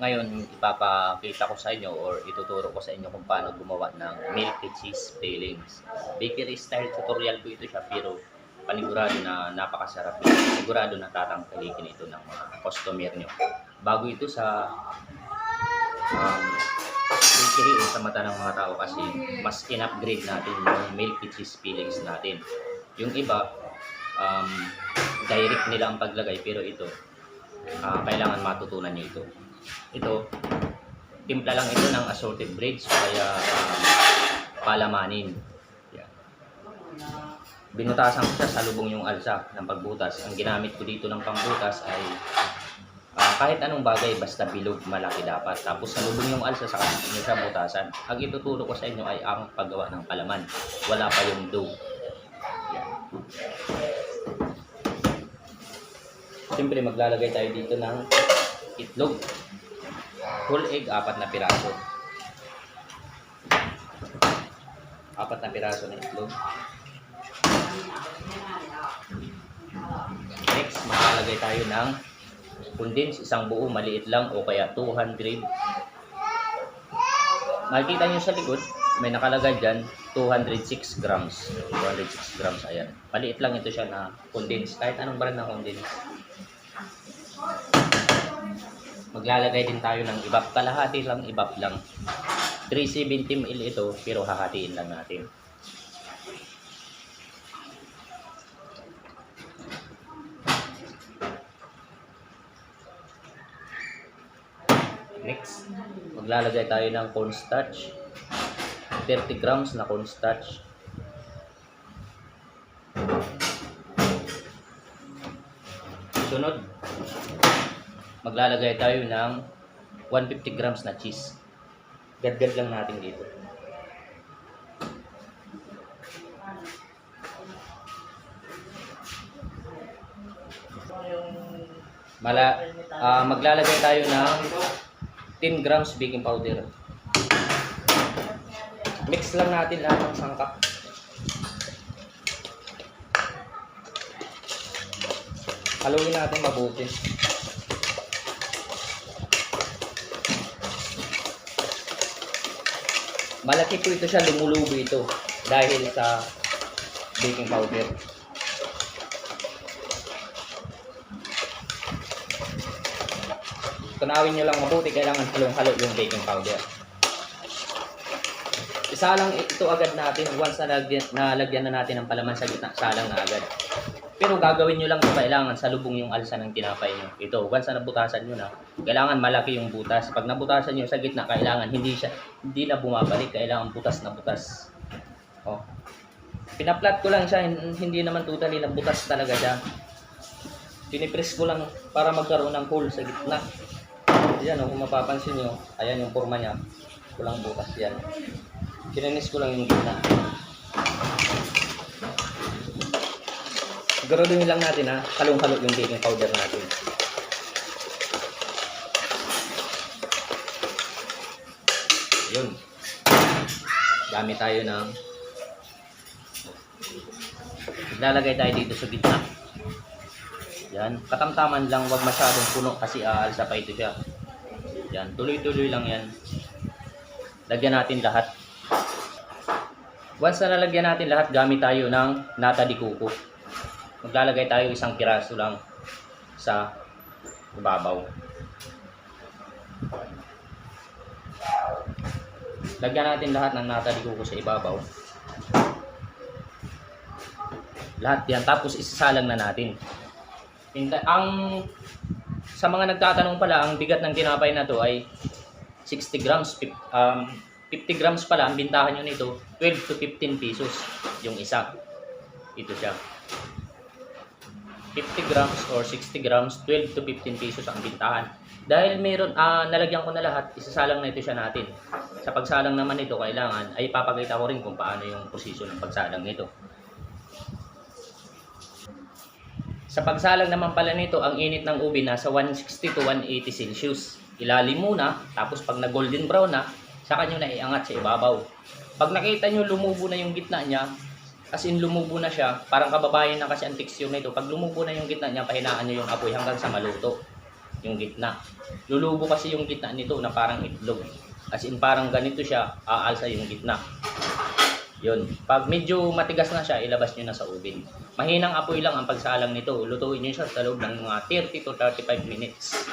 Ngayon, ipapakita ko sa inyo or ituturo ko sa inyo kung paano gumawa ng milk cheese fillings. Bakery style tutorial po ito siya pero panigurado na napakasarap. Sigurado na tatangkalikin ito ng mga customer nyo. Bago ito sa um, bakery o sa mata ng mga tao kasi mas in-upgrade natin yung milk cheese fillings natin. Yung iba, um, direct nila ang paglagay pero ito, ah, kailangan matutunan nyo ito. Ito, timpla lang ito ng assorted breads kaya um, palamanin. Binutasan ko siya sa lubong yung alsa ng pagbutas. Ang ginamit ko dito ng pangbutas ay ah, kahit anong bagay basta bilog malaki dapat. Tapos sa lubong yung alsa sa nyo siya butasan. Ang ituturo ko sa inyo ay ang paggawa ng palaman. Wala pa yung dough. Yan. Siyempre maglalagay tayo dito ng itlog. Whole egg, apat na piraso. Apat na piraso ng itlog. Next, maglalagay tayo ng condense, isang buo, maliit lang o kaya 200. Makikita nyo sa likod, may nakalagay dyan, 206 grams. 206 grams, ayan. Maliit lang ito siya na condense, kahit anong brand ng condense. Maglalagay din tayo ng ibap. Kalahati lang, ibap lang. 370 ml ito, pero hahatiin lang natin. Next, maglalagay tayo ng cornstarch. 30 grams na cornstarch. Sunod, maglalagay tayo ng 150 grams na cheese. Gadgad lang natin dito. Mala, ah, maglalagay tayo ng 10 grams baking powder. Mix lang natin lahat ng sangkap. Haluin natin mabuti. Malaki po ito siya, lumulubo ito dahil sa baking powder. Tunawin nyo lang mabuti, kailangan halong-halo yung baking powder. Isa lang ito agad natin, once na lagyan, nalagyan na natin ng palaman sa gitna, salang na agad. Pero gagawin nyo lang ito kailangan sa lubong yung alsa ng tinapay nyo. Ito, once na nabutasan nyo na, kailangan malaki yung butas. Pag nabutasan nyo sa gitna, kailangan hindi siya, hindi na bumabalik, kailangan butas na butas. Oh. Pinaplat ko lang siya, hin- hindi naman totally na butas talaga siya. Pinipress ko lang para magkaroon ng hole sa gitna. Yan, oh, kung mapapansin nyo, ayan yung forma niya. Kulang butas yan. Kininis ko lang yung gitna. Siguraduhin lang natin ha, halong-halo yung baking powder natin. Yun. Gamit tayo ng Lalagay tayo dito sa gitna. Yan. Katamtaman lang, wag masyadong puno kasi aalsa pa ito siya. Yan. Tuloy-tuloy lang yan. Lagyan natin lahat. Once na nalagyan natin lahat, gamit tayo ng nata di kuko. Maglalagay tayo isang piraso lang sa ibabaw. Lagyan natin lahat ng nata di kuko sa ibabaw. Lahat yan. Tapos isasalang na natin. Ang sa mga nagtatanong pala, ang bigat ng tinapay na to ay 60 grams. Um, 50 grams pala, ang bintahan nyo nito, 12 to 15 pesos yung isa. Ito siya. 50 grams or 60 grams, 12 to 15 pesos ang bintahan. Dahil meron, ah, nalagyan ko na lahat, isasalang na ito siya natin. Sa pagsalang naman nito, kailangan, ay papakita ko rin kung paano yung posisyon ng pagsalang nito. Sa pagsalang naman pala nito, ang init ng ubi nasa 160 to 180 Celsius. Ilalim muna, tapos pag na golden brown na, saka nyo na iangat sa ibabaw. Pag nakita nyo lumubo na yung gitna niya, as in lumubo na siya, parang kababayan na kasi ang texture nito. Pag lumubo na yung gitna niya, pahinaan nyo yung apoy hanggang sa maluto. yung gitna. Lulubo kasi yung gitna nito na parang itlog. As in parang ganito siya, aalsa yung gitna. Yun. Pag medyo matigas na siya, ilabas nyo na sa oven. Mahinang apoy lang ang pagsalang nito. Lutuin nyo siya sa loob ng mga 30 to 35 minutes.